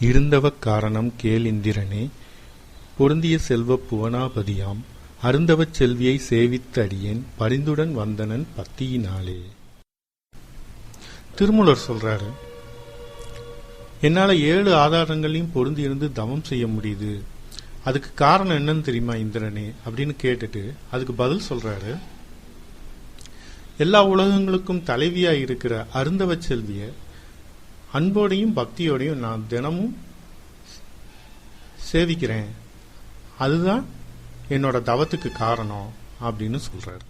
இருந்தவ காரணம் கேள் இந்திரனே. பொருந்திய செல்வப் புவனாபதியாம் அருந்தவச் செல்வியை சேவித்த அடியேன் பரிந்துடன் வந்தனன் பத்தியினாலே. திருமூலர் சொல்றாரு என்னால ஏழு ஆதாரங்களையும் பொருந்தி இருந்து தவம் செய்ய முடியுது. அதுக்கு காரணம் என்னன்னு தெரியுமா இந்திரனே? அப்படின்னு கேட்டுட்டு அதுக்கு பதில் சொல்றாரு எல்லா உலகங்களுக்கும் தலைவியா இருக்கிற அருந்தவ செல்விய அன்போடையும் பக்தியோடையும் நான் தினமும் சேவிக்கிறேன். அதுதான் என்னோட தவத்துக்கு காரணம் அப்படின்னு சொல்றாரு.